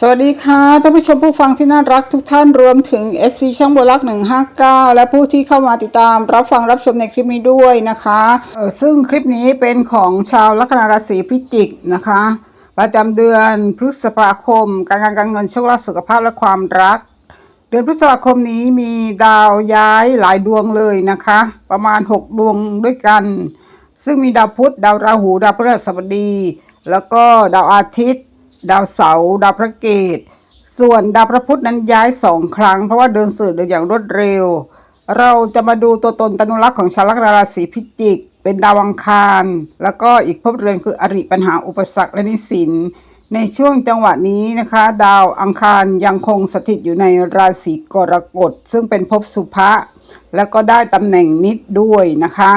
สวัสดีค่ะท่านผู้ชมผู้ฟังที่น่ารักทุกท่านรวมถึง FC ช่องบลัก 159 และผู้ที่เข้ามาติดตามรับฟังรับชมในคลิปนี้ด้วยนะคะเออซึ่งคลิปนี้เป็นของชาวลัคนาราศีพิจิกนะคะ ประจำเดือนพฤษภาคม การงานการเงินโชคลาภสุขภาพและความรัก เดือนพฤษภาคมนี้มีดาวย้ายหลายดวงเลยนะคะ ประมาณ 6 ดวงด้วยกัน ซึ่งมีดาวพุธดาวราหูดาวพฤหัสบดี แล้วก็ดาวอาทิตย์ ดาวเสาร์ดาวพระเกตส่วนดาวพระพุธนั้นย้ายสองครั้ง เพราะว่าเดินสื่อโดยอย่างรวดเร็ว เราจะมาดูตัวตนตนุรักษ์ของชาวลัคนาราศีพิจิก เป็นดาวอังคาร แล้วก็อีกภพเรือนคืออริปัญหาอุปสรรคและนิสินในช่วงจังหวะนี้นะคะ ดาวอังคารยังคงสถิตอยู่ในราศีกรกฎซึ่งเป็นภพสุภะแล้วก็ได้ตำแหน่งนิดด้วยนะคะ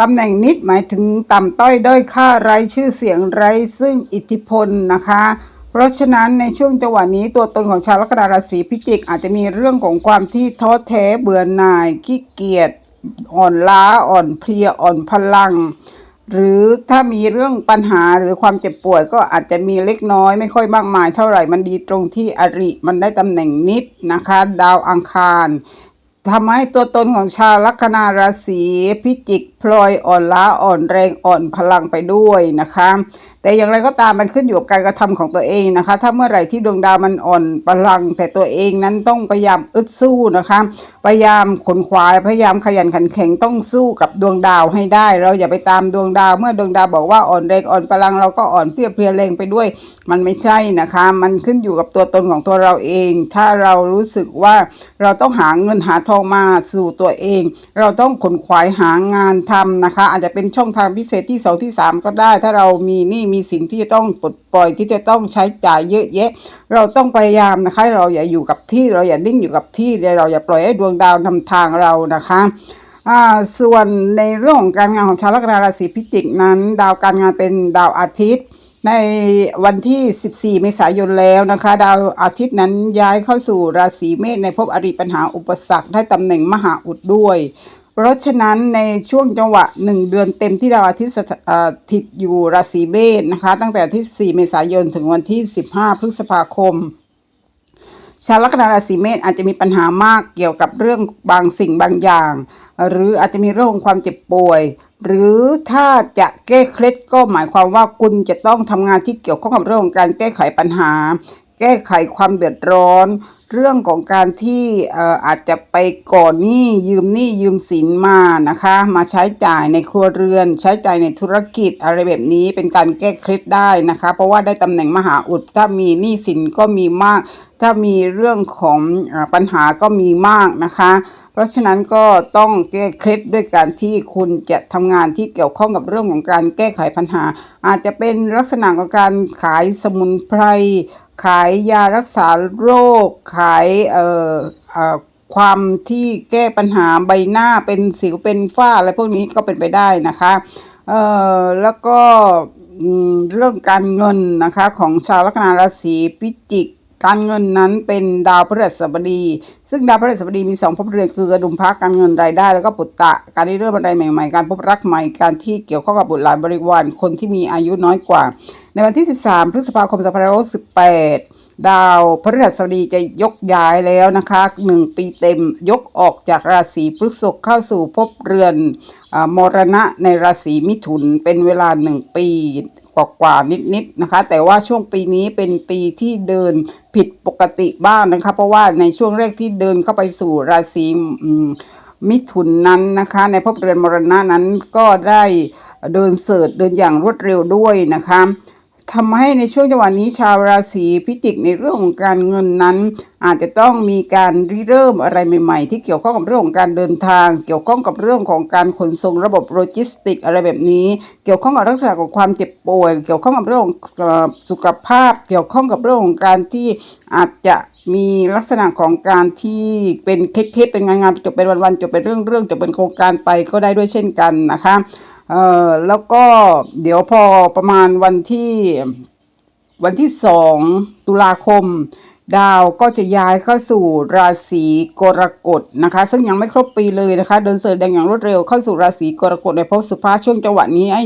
ตำแหน่งนิดหมายถึงต่ำต้อยด้อยค่าไร้ชื่อเสียงไร้ซึ่งอิทธิพลนะคะ เพราะฉะนั้นในช่วงจังหวะนี้ตัวตนของชาวลัคนาราศีพิจิก อาจจะมีเรื่องของความที่ท้อแท้เบื่อหน่ายขี้เกียจอ่อนล้าอ่อนเพลียอ่อนพลัง หรือถ้ามีเรื่องปัญหาหรือความเจ็บป่วยก็อาจจะมีเล็กน้อยไม่ค่อยมากมายเท่าไหร่มันดีตรงที่อริมันได้ตำแหน่งนิดนะคะ ดาวอังคารทำให้ตัวตนของชาวลัคนาราศีพิจิก พลอยอ่อนล้าอ่อนแรงอ่อนพลังไปด้วยนะคะ แต่อย่างไรก็ตามมันขึ้นอยู่กับการกระทำของตัวเองนะคะ ถ้าเมื่อไหร่ที่ดวงดาวมันอ่อนพลัง แต่ตัวเองนั้นต้องพยายามอึดสู้นะคะ พยายามขนขวายพยายามขยันขันแข็งต้องสู้กับดวงดาวให้ได้ เราอย่าไปตามดวงดาว เมื่อดวงดาวบอกว่าอ่อนแรงอ่อนพลังเราก็อ่อนเพลียเพลียแรงไปด้วย มันไม่ใช่นะคะ มันขึ้นอยู่กับตัวตนของตัวเราเอง ถ้าเรารู้สึกว่าเราต้องหาเงินหาทองมาสู่ตัวเอง เราต้องขนขวายหางานทำนะคะ อาจจะเป็นช่องทางพิเศษที่สองที่สามก็ได้ ถ้าเรามีนี้มีสินที่จะต้องปลดปล่อยที่จะต้องใช้จ่ายเยอะแยะ เราต้องพยายามนะคะ เราอย่าอยู่กับที่เราอย่านิ่งอยู่กับที่เราอย่าปล่อยให้ดวงดาวนำทางเรานะคะอ่าส่วนในเรื่องของการงานของชาวลัคนาราศีพิจิกนั้น ดาวการงานเป็นดาวอาทิตย์ ในวันที่ 14 เมษายนแล้วนะคะ ดาวอาทิตย์นั้นย้ายเข้าสู่ราศีเมษในภพอริปัญหาอุปสรรคได้ตำแหน่งมหาอุดด้วย เพราะฉะนั้นในช่วงจังหวะ 1 เดือนเต็มที่ดาวอาทิตย์สถิตอยู่ราศีเมษนะคะ ตั้งแต่ที่4เมษายนถึงวันที่ 15 พฤษภาคม ชาวลัคนาราศีเมษอาจจะมีปัญหามากเกี่ยวกับเรื่องบางสิ่งบางอย่าง หรืออาจจะมีเรื่องของความเจ็บป่วย หรือถ้าจะแก้เคล็ดก็หมายความว่าคุณจะต้องทำงานที่เกี่ยวข้องกับเรื่องของการแก้ไขปัญหา แก้ไขความเดือดร้อน เรื่องของการที่อาจจะไปก่อนหนี้ยืมหนี้ยืมสินมานะคะ มาใช้จ่ายในครัวเรือน ใช้จ่ายในธุรกิจอะไรแบบนี้เป็นการแก้เคล็ดได้นะคะ เพราะว่าได้ตำแหน่งมหาอุดถ้ามีหนี้สินก็มีมาก ถ้ามีเรื่องของอปัญหาก็มีมากนะคะเพราะฉะนั้นก็ต้องแก้เคล็ดด้วยการที่คุณจะทำงานที่เกี่ยวข้องกับเรื่องของการแก้ไขปัญหา อาจจะเป็นลักษณะของการขายสมุนไพร ขายยารักษาโรค ขายเอ่อเอ่อความที่แก้ปัญหาใบหน้าเป็นสิวเป็นฝ้าอะไรพวกนี้ก็เป็นไปได้นะคะเอ่อแล้วก็เรื่องการเงินนะคะของชาวลัคนาราศีพิจิก การเงินนั้นเป็นดาวพฤหัสบดี ซึ่งดาวพฤหัสบดีมีสองภพเรือนคือกระดุมพระการเงินรายได้ แล้วก็ปุตตะ การได้เริ่มอะไรใหม่ ๆ การพบรักใหม่การที่เกี่ยวข้องกับบุตรหลานบริวารคนที่มีอายุน้อยกว่า ในวันที่ 13 พฤษภาคม2568ดาวพฤหัสบดีจะยกย้ายแล้วนะคะหนึ่งปีเต็มยกออกจากราศีพฤษภเข้าสู่ภพเรือนอมรณะในราศีมิถุนเป็นเวลาหนึ่งปี กว่ากว่าๆนิดๆนะคะ แต่ว่าช่วงปีนี้เป็นปีที่เดินผิดปกติบ้างนะคะ เพราะว่าในช่วงแรกที่เดินเข้าไปสู่ราศีมมิถุนนั้นนะคะ ในภพเรือนมรณะนั้นก็ได้เดินเสิร์ชเดินอย่างรวดเร็วด้วยนะคะ ทำให้ในช่วงจังหวะนี้ชาวราศีพิจิกในเรื่องของการเงินนั้น อาจจะต้องมีการริเริ่มอะไรใหม่ ๆ ที่เกี่ยวข้องกับเรื่องของการเดินทาง เกี่ยวข้องกับเรื่องของการขนส่งระบบโลจิสติก อะไรแบบนี้ เกี่ยวข้องกับลักษณะของความเจ็บป่วย เกี่ยวข้องกับเรื่องของสุขภาพ เกี่ยวข้องกับเรื่องของการที่อาจจะมีลักษณะของการที่เป็นเคสๆเป็นงานๆจบเป็นวันๆจบเป็นเรื่องๆจบเป็นโครงการไปก็ได้ด้วยเช่นกันนะคะ เอ่อแล้วก็เดี๋ยวพอประมาณวันที่วันที่สองตุลาคม ดาวก็จะย้ายเข้าสู่ราศีกรกฎนะคะ ซึ่งยังไม่ครบปีเลยนะคะ เดินเสริญแดงอย่างรวดเร็วเข้าสู่ราศีกรกฎในภพสุภาช่วงจังหวะนี้ไอ้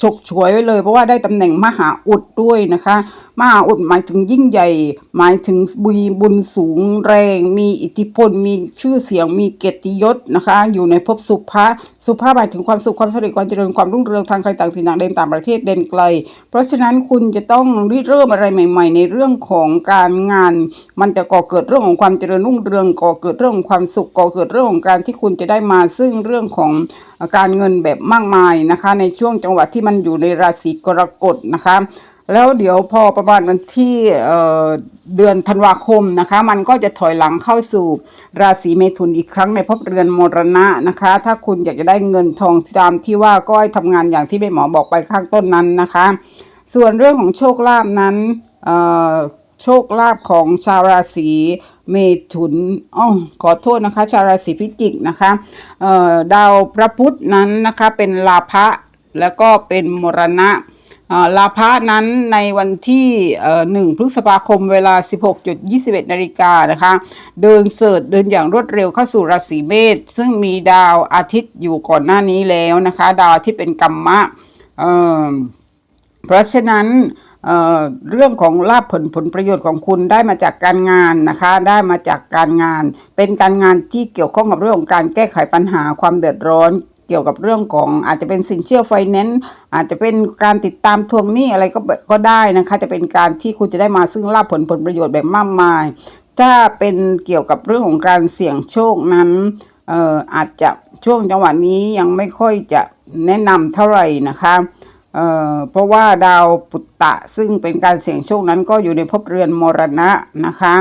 ฉกฉวยไว้เลย เพราะว่าได้ตำแหน่งมหาอุดด้วยนะคะ มหาอุดหมายถึงยิ่งใหญ่ หมายถึงบุญบุญสูงแรง มีอิทธิพล มีชื่อเสียงมีเกียรติยศนะคะ อยู่ในภพสุภาสุภาหมายถึงความสุขความสำเร็จความเจริญความรุ่งเรืองทางใครต่างถิ่นต่างแดนต่างประเทศเด่นไกล เพราะฉะนั้นคุณจะต้องริเริ่มอะไรใหม่ ๆ ในเรื่องของการงานมันจะก่อเกิดเรื่องของความเจริญรุ่งเรืองก่อเกิดเรื่องของความสุขก่อเกิดเรื่องของการที่คุณจะได้มาซึ่งเรื่องของการเงินแบบมากมายนะคะ ในช่วงจังหวะที่มันอยู่ในราศีกรกฎนะคะแล้วเดี๋ยวพอประมาณวันที่เเดือนธันวาคมนะคะ มันก็จะถอยหลังเข้าสู่ราศีเมถุนอีกครั้งในภพเรือนมรณะนะคะ ถ้าคุณอยากจะได้เงินทองตามที่ว่าก็ให้ทำงานอย่างที่แม่หมอบอกไปข้างต้นนั้นนะคะ ส่วนเรื่องของโชคลาภนั้น โชคลาภของชาวราศีเมถุนอ๋อขอโทษนะคะ ชาวราศีพิจิกนะคะเอ่อดาวพระพุธนั้นนะคะเป็นลาภะแล้วก็เป็นมรณะอ่าลาภะนั้นในวันที่เอ่อหนึ่งพฤษภาคมเวลา 16.21 นาฬิกานะคะ เดินเสริฐเดินอย่างรวดเร็วเข้าสู่ราศีเมษซึ่งมีดาวอาทิตย์อยู่ก่อนหน้านี้แล้วนะคะ ดาวอาทิตย์เป็นกัมมะเอ่อเพราะฉะนั้น เรื่องของลาภผลผลประโยชน์ของคุณได้มาจากการงานนะคะ ได้มาจากการงาน เป็นการงานที่เกี่ยวข้องกับเรื่องของการแก้ไขปัญหาความเดือดร้อนเกี่ยวกับเรื่องของอาจจะเป็นสินเชื่อไฟแนนซ์อาจจะเป็นการติดตามทวงหนี้อะไรก็ก็ได้นะคะ จะเป็นการที่คุณจะได้มาซึ่งลาภผลผลประโยชน์แบบมากมาย ถ้าเป็นเกี่ยวกับเรื่องของการเสี่ยงโชคนั้นอออาจจะช่วงจังหวะนี้ยังไม่ค่อยจะแนะนำเท่าไหร่นะคะ เอ่อเพราะว่าดาวปุตตะซึ่งเป็นการเสี่ยงโชคนั้นก็อยู่ในภพเรือนมรณะนะคะ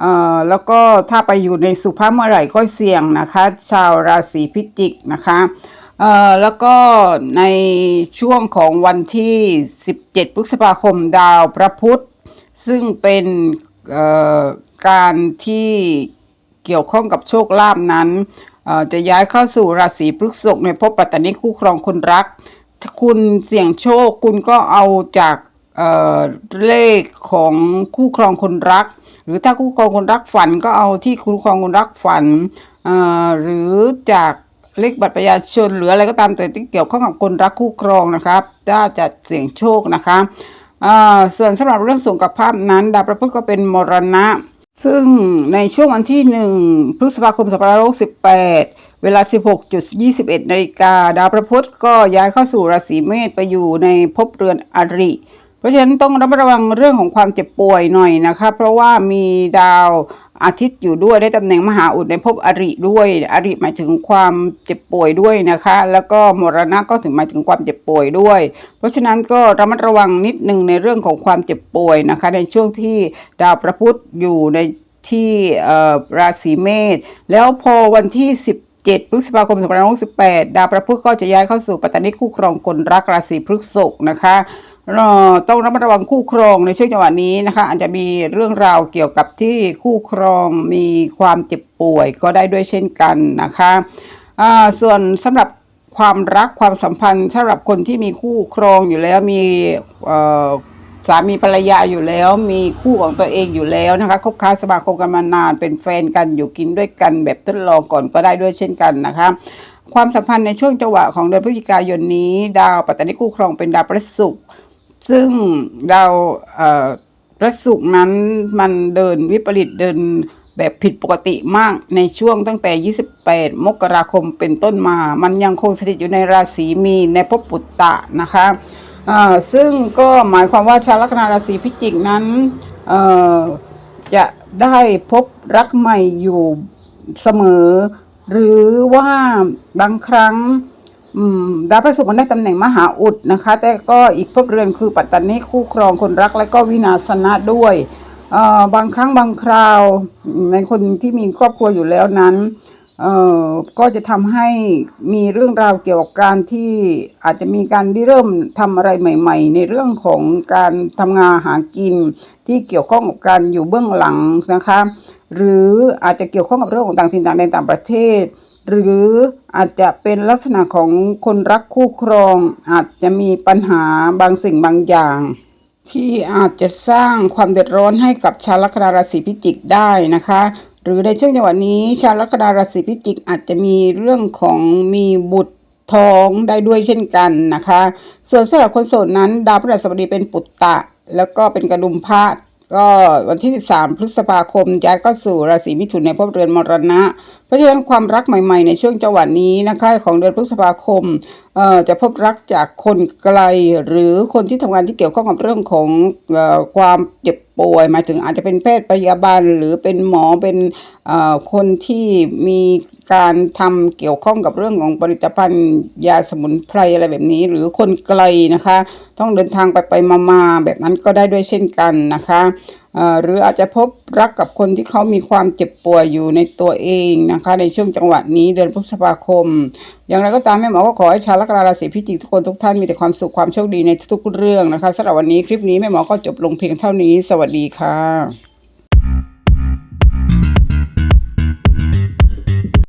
เอ่อแล้วก็ถ้าไปอยู่ในสุภาพเมื่อไหร่ก็เสี่ยงนะคะ ชาวราศีพิจิกนะคะเอ่อแล้วก็ในช่วงของวันที่ 17 พฤษภาคมดาวพระพุธ ซึ่งเป็นเอ่อการที่เกี่ยวข้องกับโชคลาภนั้นเอ่อจะย้ายเข้าสู่ราศีพฤษภในภพปัตตานีคู่ครองคนรัก ถ้าคุณเสี่ยงโชคคุณก็เอาจากเเลขของคู่ครองคนรัก หรือถ้าคู่ครองคนรักฝันก็เอาที่คู่ครองคนรักฝันหรือจากเลขบัตรประชาชนหรืออะไรก็ตามแต่ที่เกี่ยวข้องกับคนรักคู่ครองนะครับถ้าจะเสี่ยงโชคนะคะส่วนสำหรับเรื่องสุขภาพนั้น ดาวพระพุธก็เป็นมรณะ ซึ่งในช่วงวันที่ 1 พฤษภาคม 2568 เวลา 16.21นาฬิกาดาวพระพุธก็ย้ายเข้าสู่ราศีเมษไปอยู่ในภพเรือนอริเพราะฉะนั้นต้องระมัดระวังเรื่องของความเจ็บป่วยหน่อยนะคะ เพราะว่ามีดาวอาทิตย์อยู่ด้วยได้ตำแหน่งมหาอุดในภพอริด้วย อริหมายถึงความเจ็บป่วยด้วยนะคะ แล้วก็มรณะก็ถึงหมายถึงความเจ็บป่วยด้วย เพราะฉะนั้นก็ระมัดระวังนิดนึงในเรื่องของความเจ็บป่วยนะคะ ในช่วงที่ดาวพระพุธอยู่ในที่ราศีเมษแล้วพอวันที่ 7พฤษภาคม2568 ดาวพระพุธก็จะย้ายเข้าสู่ปัตตานีคู่ครองคนรักราศีพฤษภนะคะต้องระมัดระวังคู่ครองในช่วงจังหวะนี้นะคะ อาจจะมีเรื่องราวเกี่ยวกับที่คู่ครองมีความเจ็บป่วยก็ได้ด้วยเช่นกันนะคะส่วนสำหรับความรักความสัมพันธ์สำหรับคนที่มีคู่ครองอยู่แล้วมี สามีภรรยาอยู่แล้ว มีคู่ของตัวเองอยู่แล้วนะคะคบค้าสมาคมกันมานานเป็นแฟนกันอยู่กินด้วยกันแบบทดลองก่อนก็ได้ด้วยเช่นกันนะคะความสัมพันธ์ในช่วงจังหวะของเดือนพฤศจิกายนนี้ ดาวปัตตานีคู่ครองเป็นดาวพฤศุกร์ซึ่งดาวเอ่อพฤศุกร์นั้นมันเดินวิปริตเดินแบบผิดปกติมากในช่วงตั้งแต่ 28 มกราคมเป็นต้นมา มันยังคงสถิตอยู่ในราศีมีนในภพปุตตะนะคะ ซึ่งก็หมายความว่าชาวลัคนาราศีพิจิกนั้นจะได้พบรักใหม่อยู่เสมอ หรือว่าบางครั้งดาวพระศุกร์มันได้ตำแหน่งมหาอุดนะคะ แต่ก็อีกภพเรือนคือปัตตานีคู่ครองคนรักและก็วินาศนะด้วยบางครั้งบางคราวในคนที่มีครอบครัวอยู่แล้วนั้น ก็จะทำให้มีเรื่องราวเกี่ยวกับการที่อาจจะมีการเริ่มทำอะไรใหม่ ๆ ในเรื่องของการทำงานหากิน ที่เกี่ยวข้องกับการอยู่เบื้องหลังนะคะ หรืออาจจะเกี่ยวข้องกับเรื่องของต่างถิ่นต่างแดนต่างประเทศ หรืออาจจะเป็นลักษณะของคนรักคู่ครอง อาจจะมีปัญหาบางสิ่งบางอย่างที่อาจจะสร้างความเดือดร้อนให้กับชาวลัคนาราศีพิจิกได้นะคะ หรือในช่วงจังหวะนี้ ชาวลัคนาราศีพิจิกอาจจะมีเรื่องของมีบุตรท้องได้ด้วยเช่นกันนะคะ ส่วนสำหรับคนโสดนั้น ดาวพฤหัสบดีเป็นปุตตะ แล้วก็เป็นกระดุมพระก็วันที่ 13 พฤษภาคมย้ายเข้าสู่ราศีมิถุนในภพเรือนมรณะ เพราะฉะนั้นความรักใหม่ๆ ในช่วงจังหวะนี้นะคะของเดือนพฤษภาคมจะพบรักจากคนไกล หรือคนที่ทำงานที่เกี่ยวข้องกับเรื่องของออความเจ็บ ป่วยหมายถึงอาจจะเป็นแพทย์พยาบาล หรือเป็นหมอเป็นคนที่มีการทำเกี่ยวข้องกับเรื่องของผลิตภัณฑ์ยาสมุนไพรอะไรแบบนี้ หรือคนไกลนะคะ ต้องเดินทางไปไปมามาๆแบบนั้นก็ได้ด้วยเช่นกันนะคะ หรืออาจจะพบรักกับคนที่เขามีความเจ็บป่วยอยู่ในตัวเองนะคะ ในช่วงจังหวะนี้เดือนพฤษภาคม อย่างไรก็ตามแม่หมอก็ขอให้ชาวลัคนาราศีพิจิกทุกคนทุกท่านมีแต่ความสุขความโชคดีในทุกๆเรื่องนะคะสำหรับวันนี้คลิปนี้แม่หมอก็จบลงเพียงเท่านี้ สวัสดีค่ะ